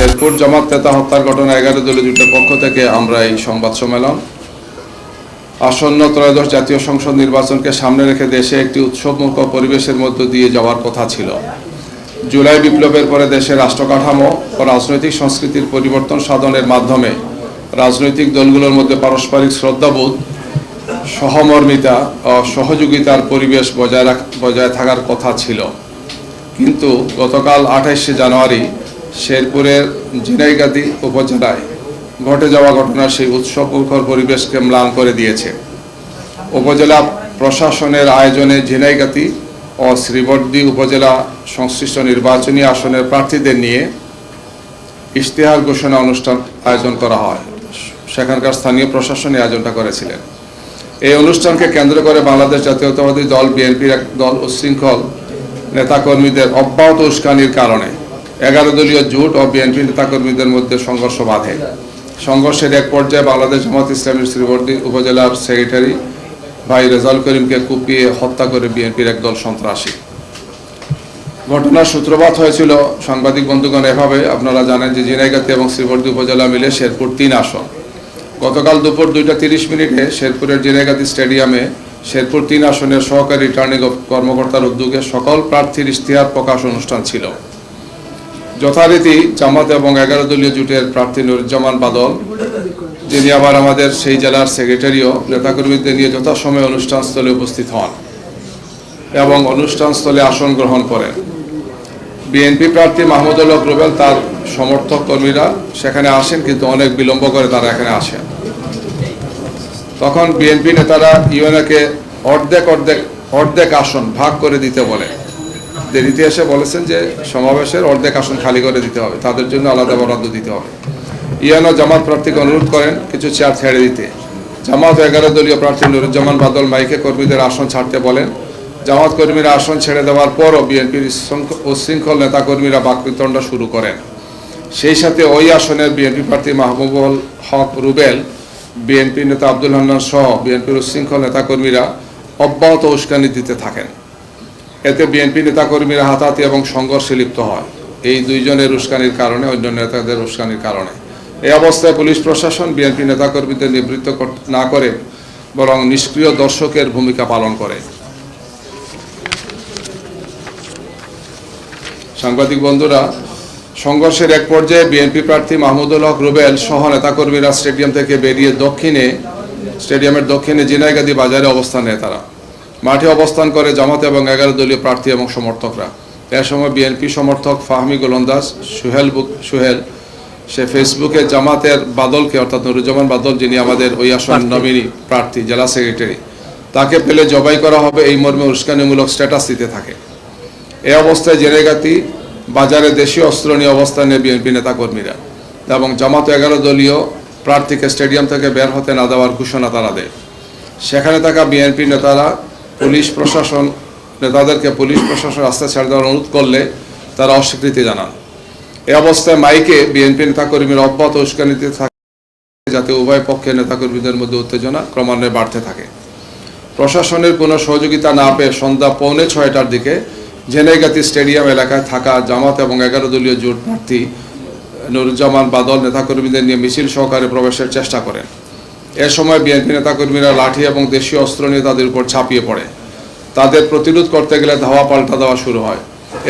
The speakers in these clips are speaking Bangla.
শেরপুর জামাত নেতা হত্যার ঘটনা এগারো দলীয় জোটের পক্ষ থেকে আমরা এই সংবাদ সম্মেলন। আসন্ন ত্রয়োদশ জাতীয় সংসদ নির্বাচনকে সামনে রেখে দেশে একটি উৎসবমুখ পরিবেশের মধ্য দিয়ে যাওয়ার কথা ছিল। জুলাই বিপ্লবের পরে দেশের রাষ্ট্র কাঠামো ও রাজনৈতিক সংস্কৃতির পরিবর্তন সাধনের মাধ্যমে রাজনৈতিক দলগুলোর মধ্যে পারস্পরিক শ্রদ্ধাবোধ, সহমর্মিতা ও সহযোগিতার পরিবেশ বজায় রাখ, বজায় থাকার কথা ছিল। কিন্তু গতকাল আঠাইশে জানুয়ারি শেরপুরের জিনাইগাতি উপজেলায় ঘটে যাওয়া ঘটনা সেই উৎসব মুখর পরিবেশকে ম্লান করে দিয়েছে। উপজেলা প্রশাসনের আয়োজনে ঝিনাইগাতি ও শ্রীবর্দী উপজেলা সংশ্লিষ্ট নির্বাচনী আসনের প্রার্থীদের নিয়ে ইশতেহার ঘোষণা অনুষ্ঠান আয়োজন করা হয়। সেখানকার স্থানীয় প্রশাসনী আয়োজনটা করেছিলেন। এই অনুষ্ঠানকে কেন্দ্র করে বাংলাদেশ জাতীয়তাবাদী দল, বিএনপির এক দল উচ্ছৃঙ্খল নেতাকর্মীদের অব্যাহত উস্কানির কারণে এগারো দলীয় জোট ও বিএনপি নেতাকর্মীদের মধ্যে সংঘর্ষ বাধে। সংঘর্ষের এক পর্যায়ে বাংলাদেশ জামাত ইসলামী শ্রীবর্দী উপজেলার সেক্রেটারি ভাই রেজাউল করিমকে কুপিয়ে হত্যা করে বিএনপির একদল সন্ত্রাসী। ঘটনার সূত্রপাত হয়েছিল, সাংবাদিক বন্ধুগণ, এভাবে আপনারা জানেন যে জিনাইগাতি এবং শ্রীবর্দী উপজেলা মিলে শেরপুর তিন আসন। গতকাল দুপুর দুইটা তিরিশ মিনিটে শেরপুরের জিনাইগাতি স্টেডিয়ামে শেরপুর তিন আসনের সহকারী রিটার্নিং কর্মকর্তার উদ্যোগে সকল প্রার্থীর ইশতেহার প্রকাশ অনুষ্ঠান ছিল। যথারীতি জামাত এবং এগারো দলীয় জোটের প্রার্থী নুরুজ্জামান বাদল, যিনি আবার আমাদের সেই জেলার সেক্রেটারিও নেতাকর্মীদের নিয়ে যথাসময়ে অনুষ্ঠানস্থলে উপস্থিত হন এবং অনুষ্ঠানস্থলে আসন গ্রহণ করেন। বিএনপি প্রার্থী মাহমুদুল হক রুবেল তার সমর্থক কর্মীরা সেখানে আসেন কিন্তু অনেক বিলম্ব করে তারা এখানে আসেন। তখন বিএনপি নেতারা ইউএনএকে অর্ধেক অর্ধেক অর্ধেক আসন ভাগ করে দিতে বলে দেরিতে এসে বলেছেন যে সমাবেশের অর্ধেক আসন খালি করে দিতে হবে। তাদের জন্য আলাদা বরাদ্দ দিতে হবে। ইউএনও জামাত প্রার্থীকে অনুরোধ করেন কিছু চেয়ার ছেড়ে দিতে। জামাত এগারো দলীয় প্রার্থী নুরুজ্জামান বাদল, মাইকে কর্মীদের আসন ছাড়তে বলেন, জামাত কর্মীরা আসন ছেড়ে দেওয়ার পরও বিএনপির উশৃঙ্খল নেতাকর্মীরা বাকবিতণ্ড শুরু করেন। সেই সাথে ওই আসনের বিএনপি প্রার্থী মাহবুবুল হক রুবেল, বিএনপি নেতা আব্দুল হান্নান সহ বিএনপির উশৃঙ্খল নেতাকর্মীরা অব্যাহত উস্কানি দিতে থাকেন। এতে বিএনপি নেতাকর্মীরা হাতাহাতি এবং সংঘর্ষে লিপ্ত হয়। এই দুইজনের উস্কানির কারণে, অন্য নেতাদের উস্কানির কারণে। এই অবস্থায় পুলিশ প্রশাসন বিএনপি নেতাকর্মীদের নিবৃত্ত না করে, বরং নিষ্ক্রিয় দর্শকের ভূমিকা পালন করে। সাংবাদিক বন্ধুরা, সংঘর্ষের এক পর্যায়ে বিএনপি প্রার্থী মাহমুদুল হক রুবেল সহ নেতাকর্মীরা স্টেডিয়াম থেকে বেরিয়ে দক্ষিণে, স্টেডিয়ামের দক্ষিণে জিনাইগাদি বাজারে অবস্থান নেয় তারা। মাঠে অবস্থান করে জামাত এবং এগারো দলীয় প্রার্থী এবং সমর্থকরা। এ সময় বিএনপি সমর্থক ফাহমি গোলন্দাজ সুহেল বুক সুহেল সে ফেসবুকে জামাতের বাদলকে অর্থাৎ নুরুজ্জামান বাদল যিনি আমাদের ওই আসন নমিনি প্রার্থী জেলা সেক্রেটারি তাকে পেলে জবাই করা হবে এই মর্মে উস্কানিমূলক স্ট্যাটাস দিতে থাকে। এ অবস্থায় জেনেগাতি বাজারে দেশীয় অস্ত্র নিয়ে অবস্থান নেয় বিএনপি নেতাকর্মীরা এবং জামাত এগারো দলীয় প্রার্থীকে স্টেডিয়াম থেকে বের হতে না দেওয়ার ঘোষণা তারা দেয়। সেখানে থাকা বিএনপি নেতারা পুলিশ প্রশাসন, নেতাদেরকে পুলিশ প্রশাসন রাস্তা ছেড়ে দেওয়ার অনুরোধ করলে তারা অস্বীকৃতি জানান। এ অবস্থায় মাইকে বিএনপি নেতাকর্মীর অব্যাহত উস্কানিতে থাকে, যাতে উভয় পক্ষের নেতাকর্মীদের মধ্যে উত্তেজনা ক্রমান্বয়ে বাড়তে থাকে। প্রশাসনের কোনো সহযোগিতা না পেয়ে সন্ধ্যা পৌনে ছয়টার দিকে জেনেগাতি স্টেডিয়াম এলাকায় থাকা জামাত এবং এগারো দলীয় জোট প্রার্থী নুরুজ্জামান বাদল নেতাকর্মীদের নিয়ে মিছিল সহকারে প্রবেশের চেষ্টা করেন। এ সময় বিএনপি নেতাকর্মীরা লাঠি এবং দেশীয় অস্ত্র নিয়ে তাদের উপর ছাপিয়ে পড়ে। তাদের প্রতিরোধ করতে গেলে ধাওয়া পাল্টা দেওয়া শুরু হয়।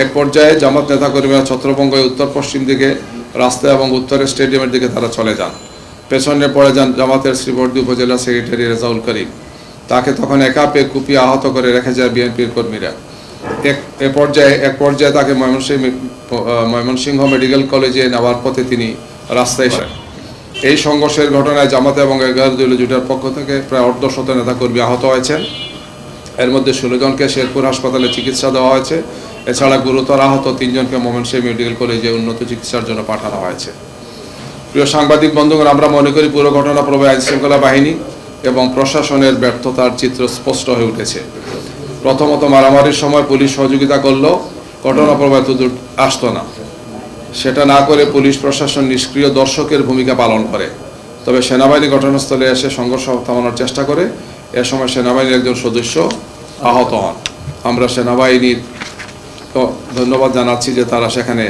এক পর্যায়ে জামাত নেতাকর্মীরা ছত্রভঙ্গ উত্তর পশ্চিম দিকে রাস্তা এবং উত্তরের স্টেডিয়ামের দিকে তারা চলে যান। পেছনে পড়ে যান জামাতের শ্রীবর্দী উপজেলা সেক্রেটারি রেজাউল করিম। তাকে তখন একা পেয়ে কুপিয়ে আহত করে রেখে যায় বিএনপির কর্মীরা। এক, এ পর্যায়ে, এক পর্যায়ে তাকে ময়মনসিংহ ময়মনসিংহ মেডিকেল কলেজে নেওয়ার পথে তিনি রাস্তায় এই সংঘর্ষের ঘটনায় জামাত এবং এগারো দলীয় জোটের পক্ষ থেকে প্রায় অর্ধশত নেতাকর্মী আহত হয়েছেন। এর মধ্যে ষোলো জনকে শেরপুর হাসপাতালে চিকিৎসা দেওয়া হয়েছে। এছাড়া গুরুতর আহত তিনজনকে ময়মনসিংহ মেডিকেল কলেজে উন্নত চিকিৎসার জন্য পাঠানো হয়েছে। প্রিয় সাংবাদিক বন্ধুগণ, আমরা মনে করি পুরো ঘটনা প্রভাবে আইন শৃঙ্খলা বাহিনী এবং প্রশাসনের ব্যর্থতার চিত্র স্পষ্ট হয়ে উঠেছে। প্রথমত মারামারির সময় পুলিশ সহযোগিতা করলেও ঘটনা প্রবাহ আসতো না। সেটা না করে পুলিশ প্রশাসন নিষ্ক্রিয় দর্শকের ভূমিকা পালন করে। তবে সেনাবাহিনী ঘটনাস্থলে এসে সংঘর্ষ থামানোর চেষ্টা করে। এ সময় সেনাবাহিনীর একজন সদস্য আহত হন। আমরা সেনাবাহিনীর ধন্যবাদ জানাচ্ছি যে তারা সেখানে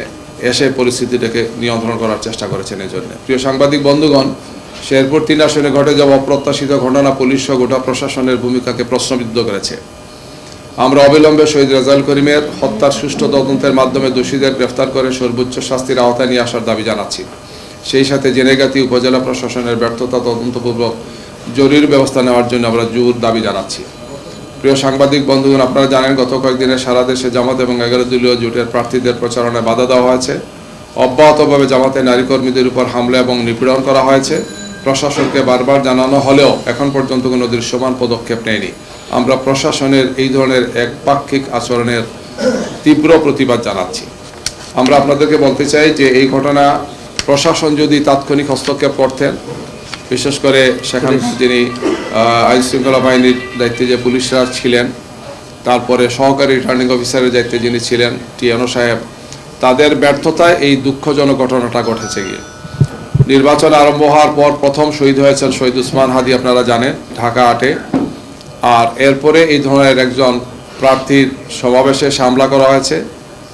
এসে পরিস্থিতিটাকে নিয়ন্ত্রণ করার চেষ্টা করেছেন এই জন্য। প্রিয় সাংবাদিক বন্ধুগণ, শেরপুর তিন আসনে ঘটে যাওয়া অপ্রত্যাশিত ঘটনা পুলিশ সহ গোটা প্রশাসনের ভূমিকাকে প্রশ্নবিদ্ধ করেছে। আমরা অবিলম্বে শহীদ রেজাল করিমের হত্যার সুষ্ঠু তদন্তের মাধ্যমে দোষীদের গ্রেফতার করে সর্বোচ্চ শাস্তির আওতায় নিয়ে আসার দাবি জানাচ্ছি। সেই সাথে জেনেগাতি উপজেলা প্রশাসনের ব্যর্থতা তদন্তপূর্বক জরুরি ব্যবস্থা নেওয়ার জন্য আমরা জোর দাবি জানাচ্ছি। প্রিয় সাংবাদিক বন্ধুগণ, আপনারা জানেন গত কয়েকদিনে সারা দেশে জামাত এবং এগারো দলীয় জোটের প্রার্থীদের প্রচারণায় বাধা দেওয়া হয়েছে। অব্যাহতভাবে জামাতে নারী কর্মীদের উপর হামলা এবং নিপীড়ন করা হয়েছে। প্রশাসনকে বারবার জানানো হলেও এখন পর্যন্ত কোনো দৃশ্যমান পদক্ষেপ নেয়নি। আমরা প্রশাসনের এই ধরনের এক পাক্ষিক আচরণের তীব্র প্রতিবাদ জানাচ্ছি। আমরা আপনাদেরকে বলতে চাই যে এই ঘটনা প্রশাসন যদি তাৎক্ষণিক হস্তক্ষেপ করতেন, বিশেষ করে সেখানে যিনি আইন শৃঙ্খলা বাহিনীর দায়িত্বে যে পুলিশরা ছিলেন, তারপরে সহকারী রিটার্নিং অফিসারের দায়িত্বে যিনি ছিলেন টিএনও সাহেব, তাদের ব্যর্থতায় এই দুঃখজনক ঘটনাটা ঘটেছে গিয়ে। নির্বাচন আরম্ভ হওয়ার পর প্রথম শহীদ হয়েছেন শহীদ উসমান হাদি, আপনারা জানেন, ঢাকা আটে। আর এরপরে এই ধরনের একজন প্রার্থীর সমাবেশে হামলা করা হয়েছে,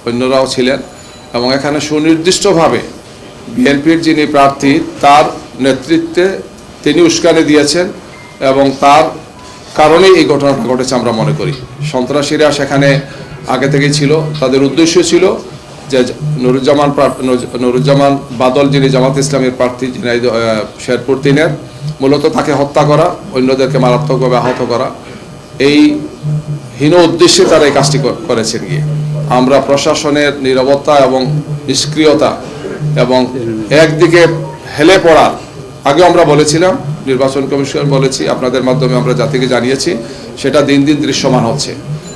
অন্যরাও ছিলেন এবং এখানে সুনির্দিষ্টভাবে বিএনপির যিনি প্রার্থী, তার নেতৃত্বে তিনি উস্কানি দিয়েছেন এবং তার কারণেই এই ঘটনাটা ঘটেছে আমরা মনে করি। সন্ত্রাসীরা সেখানে আগে থেকেই ছিল। তাদের উদ্দেশ্য ছিল যে নুরুজ্জামান নুরুজ্জামান বাদল যিনি জামাত ইসলামের প্রার্থী যিনি শেরপুর তিনের মূলত তাকে হত্যা করা, অন্যদেরকে মারাত্মকভাবে আহত করা। এই হীন উদ্দেশ্যে তারা এই কাজটি কর- করেছেন গিয়ে। আমরা প্রশাসনের নিরবতা এবং নিষ্ক্রিয়তা এবং একদিকে হেলে পড়া, আগে আমরা বলেছিলাম, নির্বাচন কমিশন বলেছি, আপনাদের মাধ্যমে আমরা জাতিকে জানিয়েছি, সেটা দিন দিন দৃশ্যমান হচ্ছে।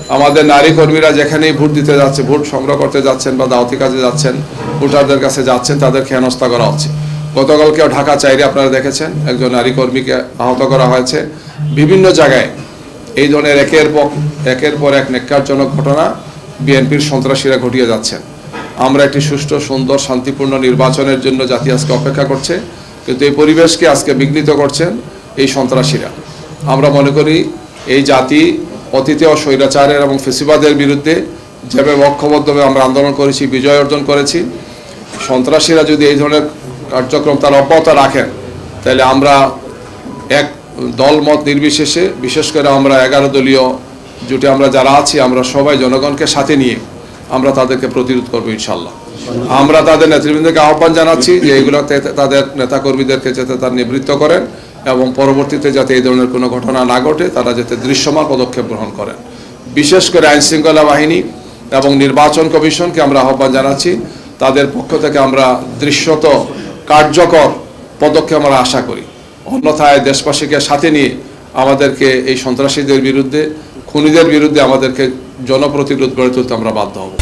আমাদের নারী কর্মীরা যেখানেই ভোট দিতে যাচ্ছে, ভোট সংগ্রহ করতে যাচ্ছেন বা দাওয়াতি কাজে যাচ্ছেন, ভোটারদের কাছে যাচ্ছেন তাদেরকে হেনস্থা করা হচ্ছে। গতকালকেও ঢাকা চাইরে আপনারা দেখেছেন, একজন নারী কর্মীকে আহত করা হয়েছে। বিভিন্ন জায়গায় এই ধরনের একের পর একের পর এক নেককারজনক ঘটনা বিএনপির সন্ত্রাসীরা ঘটিয়ে যাচ্ছেন আমরা একটি সুষ্ঠু, সুন্দর, শান্তিপূর্ণ নির্বাচনের জন্য জাতি আজকে অপেক্ষা করছে, কিন্তু এই পরিবেশকে আজকে বিঘ্নিত করছেন এই সন্ত্রাসীরা। আমরা মনে করি এই জাতি অতীতেও স্বৈরাচারের এবং ফেসিবাদের বিরুদ্ধে যেভাবে ঐক্যবদ্ধভাবে আমরা আন্দোলন করেছি, বিজয় অর্জন করেছি, সন্ত্রাসীরা যদি এই ধরনের কার্যক্রম তার অব্যাহত রাখেন। তাহলে আমরা এক দলমত নির্বিশেষে, বিশেষ করে আমরা এগারো দলীয় জুটে আমরা যারা আছি, আমরা সবাই জনগণকে সাথে নিয়ে আমরা তাদেরকে প্রতিরোধ করব ইনশাল্লাহ আমরা তাদের নেতৃবৃন্দকে আহ্বান জানাচ্ছি যে এগুলোতে তাদের নেতাকর্মীদেরকে যাতে তার নিবৃত্ত করেন এবং পরবর্তীতে যাতে এই ধরনের কোনো ঘটনা না ঘটে, তারা যাতে দৃশ্যমান পদক্ষেপ গ্রহণ করেন। বিশেষ করে আইন শৃঙ্খলা বাহিনী এবং নির্বাচন কমিশনকে আমরা আহ্বান জানাচ্ছি। তাদের পক্ষ থেকে আমরা দৃশ্যত কার্যকর পদক্ষেপ আমরা আশা করি। অন্যথায় দেশবাসীকে সাথে নিয়ে আমাদেরকে এই সন্ত্রাসীদের বিরুদ্ধে, খুনিদের বিরুদ্ধে আমাদেরকে জনপ্রতিরোধ গড়ে তুলতে আমরা বাধ্য হব।